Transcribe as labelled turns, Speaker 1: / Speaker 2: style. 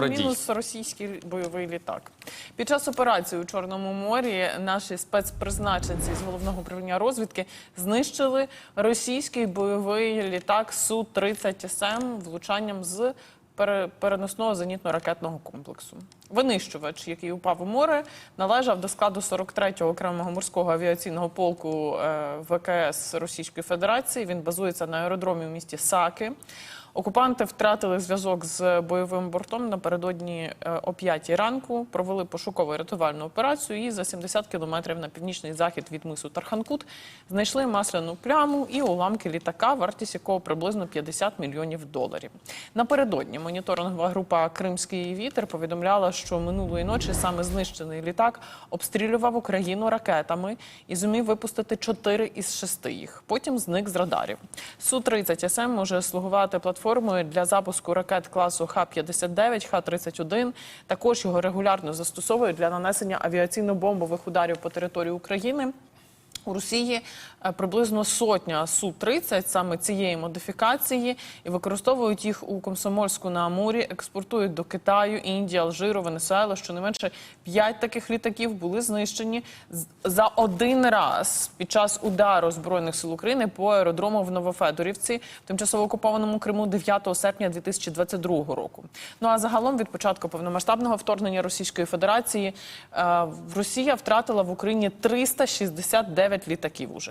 Speaker 1: порадій.
Speaker 2: мінус російський бойовий літак. Під час операції у Чорному морі наші спецпризначенці з головного управління розвідки знищили російський бойовий літак су 30 см влучанням з переносного зенітно-ракетного комплексу. Винищувач, який упав у море, належав до складу 43-го окремого морського авіаційного полку е, ВКС Російської Федерації. Він базується на аеродромі у місті Саки. Окупанти втратили зв'язок з бойовим бортом напередодні е, о 5 ранку. Провели пошукову рятувальну операцію і за 70 кілометрів на північний захід від мису Тарханкут знайшли масляну пляму і уламки літака, вартість якого приблизно 50 мільйонів доларів. Напередодні моніторингова група Кримський вітер повідомляла, що минулої ночі саме знищений літак обстрілював Україну ракетами і зумів випустити 4 із 6 їх. Потім зник з радарів. Су-30 СМ може слугувати платформою для запуску ракет класу Х-59, Х-31. Також його регулярно застосовують для нанесення авіаційно-бомбових ударів по території України. У Росії е, приблизно сотня Су-30 саме цієї модифікації і використовують їх у Комсомольську на Амурі, експортують до Китаю, Індії, Алжиру, Венесуели. Щонайменше п'ять таких літаків були знищені за один раз під час удару збройних сил України по аеродрому в Новофедорівці, тимчасово окупованому Криму 9 серпня 2022 року. Ну а загалом від початку повномасштабного вторгнення Російської Федерації е, Росія втратила в Україні 369 літаків уже.